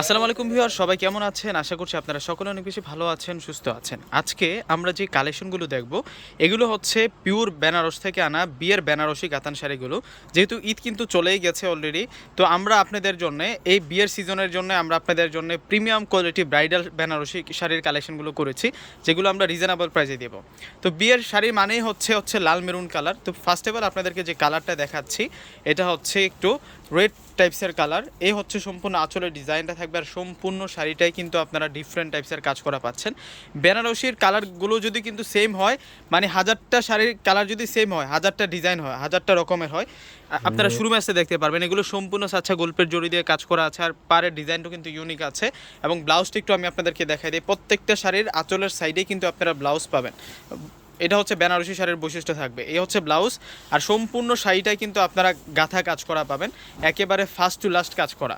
আসসালামু আলাইকুম ভিউয়ার, সবাই কেমন আছেন? আশা করছি আপনারা সকলে অনেক বেশি ভালো আছেন, সুস্থ আছেন। আজকে আমরা যে কালেকশনগুলো দেখব, এগুলো হচ্ছে পিওর বেনারস থেকে আনা বিয়ের বেনারসি কাতান শাড়িগুলো। যেহেতু ঈদ কিন্তু চলেই গেছে অলরেডি তো আমরা আপনাদের জন্য এই বিয়ের সিজনের জন্য আমরা আপনাদের জন্য প্রিমিয়াম কোয়ালিটি ব্রাইডাল বেনারসি শাড়ির কালেকশনগুলো করেছি, যেগুলো আমরা রিজনেবল প্রাইসে দেবো। তো বিয়ের শাড়ি মানেই হচ্ছে হচ্ছে লাল মেরুন কালার। তো ফার্স্ট অফ অল আপনাদেরকে যে কালারটা দেখাচ্ছি, এটা হচ্ছে একটু রেড টাইপসের কালার এই হচ্ছে সম্পূর্ণ আঁচলের ডিজাইনটা থাকবে আর সম্পূর্ণ শাড়িটাই কিন্তু আপনারা ডিফারেন্ট টাইপসের কাজ করা পাচ্ছেন। বেনারসির কালারগুলো যদি কিন্তু সেম হয় মানে হাজারটা শাড়ির কালার যদি সেম হয় হাজারটা ডিজাইন হয় হাজারটা রকমের হয় আপনারা শুরু ম্যাচে দেখতে পারবেন। এগুলো সম্পূর্ণ সাচ্চা গল্পের জড়ি দিয়ে কাজ করা আছে আর পাড়ের ডিজাইনটাও কিন্তু ইউনিক আছে এবং ব্লাউজটা একটু আমি আপনাদেরকে দেখাই দিই। প্রত্যেকটা শাড়ির আঁচলের সাইডে কিন্তু আপনারা ব্লাউজ পাবেন। এটা হচ্ছে বেনারসি শাড়ির বৈশিষ্ট্য থাকবে। এই হচ্ছে ব্লাউজ, আর সম্পূর্ণ শাড়িটাই কিন্তু আপনারা গাথা কাজ করা পাবেন। একেবারে ফার্স্ট টু লাস্ট কাজ করা।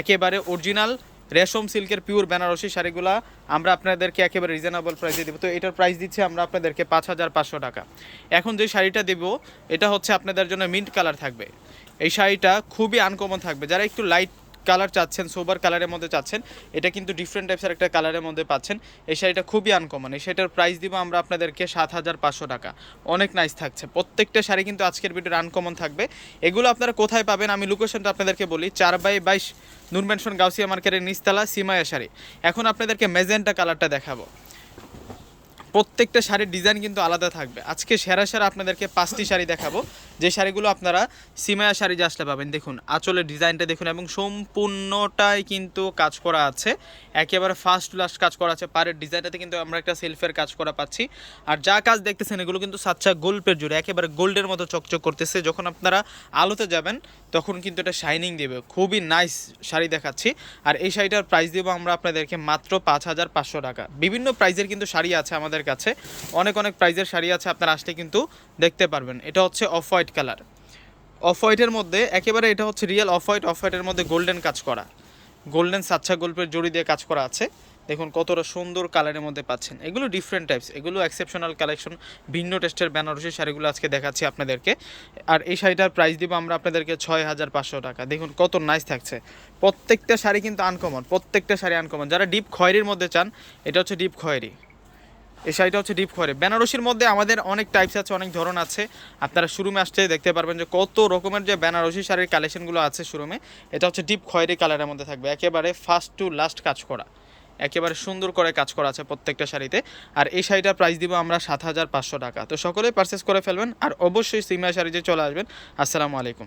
একেবারে অরিজিনাল রেশম সিল্কের পিওর বেনারসি শাড়িগুলা আমরা আপনাদেরকে একেবারে রিজনেবল প্রাইসে দেবো। তো এটার প্রাইস দিচ্ছি আমরা আপনাদেরকে পাঁচ হাজার পাঁচশো টাকা। এখন যে শাড়িটা দেবো, এটা হচ্ছে আপনাদের জন্য মিন্ট কালার থাকবে। এই শাড়িটা খুবই আনকমন থাকবে। যারা একটু লাইট কালার চাচ্ছেন সোবার কালারের মধ্যে চাচ্ছেন। এটা কিন্তু ডিফারেন্ট টাইপসের একটা কালারের মধ্যে পাচ্ছেন। এই শাড়িটা খুবই আনকমন এই শাড়িটার প্রাইস দিব আমরা আপনাদেরকে সাত হাজার পাঁচশো টাকা। অনেক নাইস থাকছে। প্রত্যেকটা শাড়ি কিন্তু আজকের ভিডিওর আনকমন থাকবে। এগুলো আপনারা কোথায় পাবেন? আমি লোকেশনটা আপনাদেরকে বলি। চার বাই বাইশ নুরমেনশন গাউসিয়া মার্কেটের নিচতলা, সিমায়া শাড়ি। এখন আপনাদেরকে মেজেন্টা কালারটা দেখাবো। প্রত্যেকটা শাড়ির ডিজাইন কিন্তু আলাদা থাকবে। আজকে সেরা সেরা আপনাদেরকে পাঁচটি শাড়ি দেখাবো। যে শাড়িগুলো আপনারা সিমায়া শাড়ি যে আসলে পাবেন, দেখুন, আঁচলের ডিজাইনটা দেখুন, এবং সম্পূর্ণটাই কিন্তু কাজ করা আছে। একেবারে ফার্স্ট লাস্ট কাজ করা আছে। পাড়ের ডিজাইনটাতে কিন্তু আমরা একটা সেলফের কাজ করা পাচ্ছি। আর যা কাজ দেখতেছেন, এগুলো কিন্তু সাচ্চা গোল্পের জুড়ে, একেবারে গোল্ডের মতো চকচক করতেছে। যখন আপনারা আলোতে যাবেন, তখন কিন্তু এটা শাইনিং দেবে। খুবই নাইস শাড়ি দেখাচ্ছি। আর এই শাড়িটার প্রাইস দেবো আমরা আপনাদেরকে মাত্র পাঁচ হাজার পাঁচশো টাকা। বিভিন্ন প্রাইজের কিন্তু শাড়ি আছে আমাদের কাছে অনেক অনেক প্রাইজের শাড়ি আছে, আপনারা আসলে কিন্তু দেখতে পারবেন। এটা হচ্ছে অফ হোয়াইট কালার। অফ হোয়াইটের মধ্যে একেবারে এটা হচ্ছে রিয়েল অফ হোয়াইট, অফ হোয়াইটের মধ্যে গোল্ডেন কাজ করা। গোল্ডেন সাচ্চা গল্পের জড়ি দিয়ে কাজ করা আছে। দেখুন কতটা সুন্দর কালারের মধ্যে পাচ্ছেন। এগুলো ডিফারেন্ট টাইপস এগুলো এক্সেপশনাল কালেকশন ভিন্ন টেস্টের বেনারসি শাড়িগুলো আজকে দেখাচ্ছি আপনাদেরকে। আর এই শাড়িটার প্রাইস দিব আমরা আপনাদেরকে ছয় হাজার পাঁচশো টাকা। দেখুন কত নাইস থাকছে। প্রত্যেকটা শাড়ি কিন্তু আনকমন প্রত্যেকটা শাড়ি আনকমন যারা ডিপ খয়েরির মধ্যে চান, এটা হচ্ছে ডিপ খয়েরি। এই শাড়িটা হচ্ছে ডিপ খয়েরি বেনারসির মধ্যে আমাদের অনেক টাইপস আছে, অনেক ধরন আছে। আপনারা শোরুমে আসতে দেখতে পারবেন যে কত রকমের যে বেনারসি শাড়ির কালেকশনগুলো আছে শোরুমে এটা হচ্ছে ডিপ খয়েরি কালারের মধ্যে থাকবে। একেবারে ফার্স্ট টু লাস্ট কাজ করা। একেবারে সুন্দর করে কাজ করা আছে প্রত্যেকটা শাড়িতে। আর এই শাড়িটার প্রাইস দিব আমরা সাত হাজার পাঁচশো টাকা। তো সকলেই পারচেস করে ফেলবেন। আর অবশ্যই সিমিয়া শাড়িতে চলে আসবেন। আসসালামু আলাইকুম।